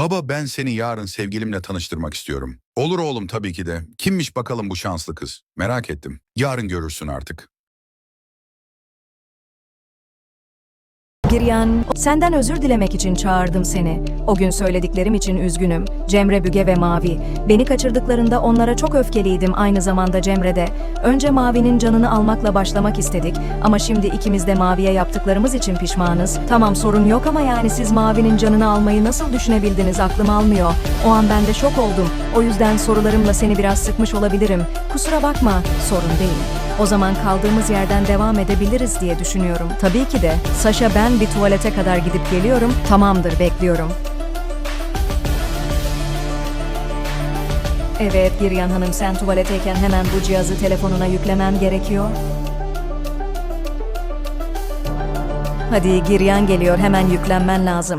Baba ben seni yarın sevgilimle tanıştırmak istiyorum. Olur oğlum tabii ki de. Kimmiş bakalım bu şanslı kız? Merak ettim. Yarın görürsün artık. Giryan, senden özür dilemek için çağırdım seni. O gün söylediklerim için üzgünüm. Cemre Büge ve Mavi. Beni kaçırdıklarında onlara çok öfkeliydim aynı zamanda Cemre de. Önce Mavi'nin canını almakla başlamak istedik ama şimdi ikimiz de Mavi'ye yaptıklarımız için pişmanız. Tamam sorun yok ama yani siz Mavi'nin canını almayı nasıl düşünebildiniz aklım almıyor. O an ben de şok oldum. O yüzden sorularımla seni biraz sıkmış olabilirim. Kusura bakma, sorun değil. O zaman kaldığımız yerden devam edebiliriz diye düşünüyorum. Tabii ki de. Saşa ben bir tuvalete kadar gidip geliyorum. Tamamdır bekliyorum. Evet Giryan Hanım sen tuvaletteyken hemen bu cihazı telefonuna yüklemem gerekiyor. Hadi Giryan geliyor hemen yüklenmen lazım.